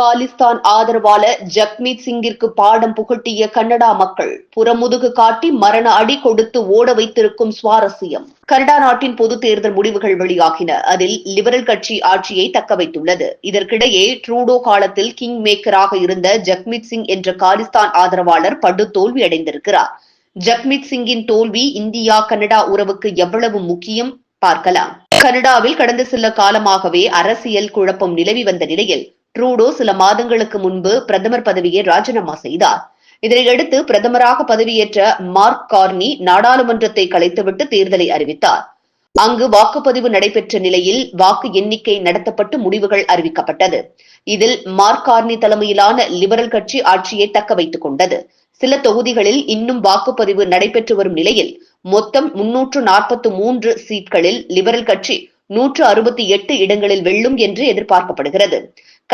காலிஸ்தான் ஆதரவாளர் ஜக்மீத் சிங்கிற்கு பாடம் புகட்டிய கன்னடா மக்கள் புறமுதுகு காட்டி மரண அடி கொடுத்து ஓட வைத்திருக்கும் சுவாரஸ்யம். கனடா நாட்டின் பொது தேர்தல் முடிவுகள் வெளியாகின. அதில் லிபரல் கட்சி ஆட்சியை தக்க வைத்துள்ளது. இதற்கிடையே ட்ரூடோ காலத்தில் கிங் மேக்கராக இருந்த ஜக்மீத் சிங் என்ற காலிஸ்தான் ஆதரவாளர் படு தோல்வி அடைந்திருக்கிறார். ஜக்மீத் சிங்கின் தோல்வி இந்தியா கனடா உறவுக்கு எவ்வளவு முக்கியம்? பார்க்கலாம். கனடாவில் கடந்த சில காலமாகவே அரசியல் குழப்பம் நிலவி வந்த நிலையில் ட்ரூடோ சில மாதங்களுக்கு முன்பு பிரதமர் பதவியை ராஜினாமா செய்தார். இதனையடுத்து பிரதமராக பதவியேற்ற மார்க் கார்னி நாடாளுமன்றத்தை கலைத்துவிட்டு தேர்தலை அறிவித்தார். அங்கு வாக்குப்பதிவு நடைபெற்ற நிலையில் வாக்கு எண்ணிக்கை நடத்தப்பட்டு முடிவுகள் அறிவிக்கப்பட்டது. இதில் மார்க் கார்னி தலைமையிலான லிபரல் கட்சி ஆட்சியை தக்க வைத்துக் கொண்டது. சில தொகுதிகளில் இன்னும் வாக்குப்பதிவு நடைபெற்று வரும் நிலையில் மொத்தம் முன்னூற்று நாற்பத்தி மூன்று சீட்களில் லிபரல் கட்சி நூற்று அறுபத்தி எட்டு இடங்களில் வெல்லும் என்று எதிர்பார்க்கப்படுகிறது.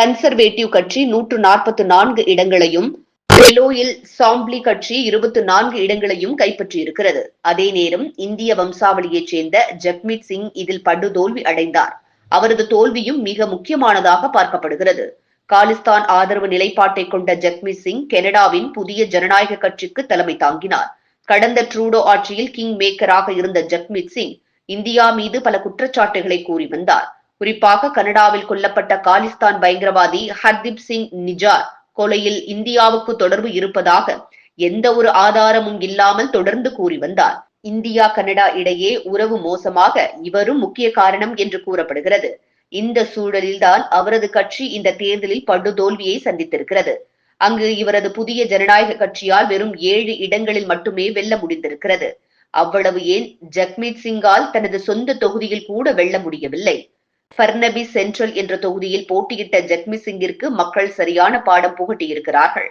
கன்சர்வேட்டிவ் கட்சி நூற்று நாற்பத்தி நான்கு இடங்களையும் பெலோயில் சாம்ப்ளி கட்சி இருபத்தி நான்கு இடங்களையும் கைப்பற்றியிருக்கிறது. அதே நேரம் இந்திய வம்சாவளியைச் சேர்ந்த ஜக்மித் சிங் இதில் படுதோல்வி அடைந்தார். அவரது தோல்வியும் மிக முக்கியமானதாக பார்க்கப்படுகிறது. காலிஸ்தான் ஆதரவு நிலைப்பாட்டை கொண்ட ஜக்மித் சிங் கனடாவின் புதிய ஜனநாயக கட்சிக்கு தலைமை தாங்கினார். கடந்த ட்ரூடோ ஆட்சியில் கிங் மேக்கராக இருந்த ஜக்மித் சிங் இந்தியா மீது பல குற்றச்சாட்டுகளை கூறி வந்தார். குறிப்பாக கனடாவில் கொல்லப்பட்ட காலிஸ்தான் பயங்கரவாதி ஹர்தீப் சிங் நிஜார் கொலையில் இந்தியாவுக்கு தொடர்பு இருப்பதாக எந்த ஒரு ஆதாரமும் இல்லாமல் தொடர்ந்து கூறி வந்தார். இந்தியா கனடா இடையே உறவு மோசமாக இவரும் முக்கிய காரணம் என்று கூறப்படுகிறது. இந்த சூழலில்தான் அவரது கட்சி இந்த தேர்தலில் படுதோல்வியை சந்தித்திருக்கிறது. அங்கு இவரது புதிய ஜனநாயக கட்சியால் வெறும் ஏழு இடங்களில் மட்டுமே வெல்ல முடிந்திருக்கிறது. அவ்வளவு ஏன் ஜக்மீத் சிங்கால் தனது சொந்த தொகுதியில் கூட வெல்ல முடியவில்லை? பர்னபி சென்ட்ரல் என்ற தொகுதியில் போட்டியிட்ட ஜக்மீத் சிங்கிற்கு மக்கள் சரியான பாடம் புகட்டியிருக்கிறார்கள்.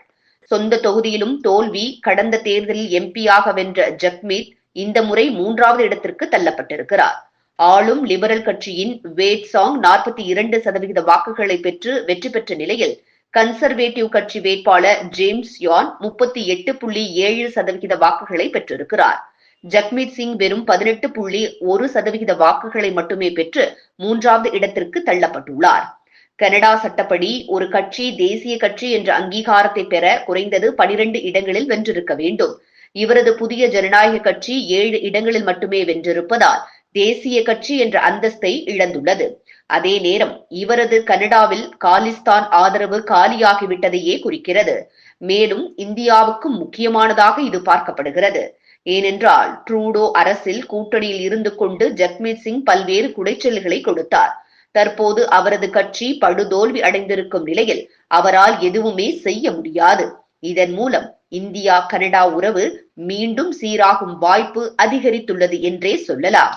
சொந்த தொகுதியிலும் தோல்வி கடந்த தேர்தலில் எம்பியாக வென்ற ஜக்மீத் இந்த முறை மூன்றாவது இடத்திற்கு தள்ளப்பட்டிருக்கிறார். ஆளும் லிபரல் கட்சியின் வேட் சாங் நாற்பத்தி இரண்டு சதவிகித வாக்குகளை பெற்று வெற்றி பெற்ற நிலையில் கன்சர்வேட்டிவ் கட்சி வேட்பாளர் ஜேம்ஸ் யான் முப்பத்தி எட்டு புள்ளி ஏழு சதவிகித வாக்குகளை பெற்றிருக்கிறார். ஜக்மீத் சிங் வெறும் பதினெட்டு புள்ளி ஒரு சதவிகித வாக்குகளை மட்டுமே பெற்று மூன்றாவது இடத்திற்கு தள்ளப்பட்டுள்ளார். கனடா சட்டப்படி ஒரு கட்சி தேசிய கட்சி என்ற அங்கீகாரத்தை பெற குறைந்தது பனிரெண்டு இடங்களில் வென்றிருக்க வேண்டும். இவரது புதிய ஜனநாயக கட்சி ஏழு இடங்களில் மட்டுமே வென்றிருப்பதால் தேசிய கட்சி என்ற அந்தஸ்தை இழந்துள்ளது. அதே நேரம் இவரது கனடாவில் காலிஸ்தான் ஆதரவு காலியாகிவிட்டதையே குறிக்கிறது. மேலும் இந்தியாவுக்கும் முக்கியமானதாக இது பார்க்கப்படுகிறது. ஏனென்றால் ட்ரூடோ அரசில் கூட்டணியில் இருந்து கொண்டு ஜக்மீத் சிங் பல்வேறு குடைச்சல்களை கொடுத்தார். தற்போது அவரது கட்சி படுதோல்வி அடைந்திருக்கும் நிலையில் அவரால் எதுவுமே செய்ய முடியாது. இதன் மூலம் இந்தியா கனடா உறவு மீண்டும் சீராகும் வாய்ப்பு அதிகரித்துள்ளது என்றே சொல்லலாம்.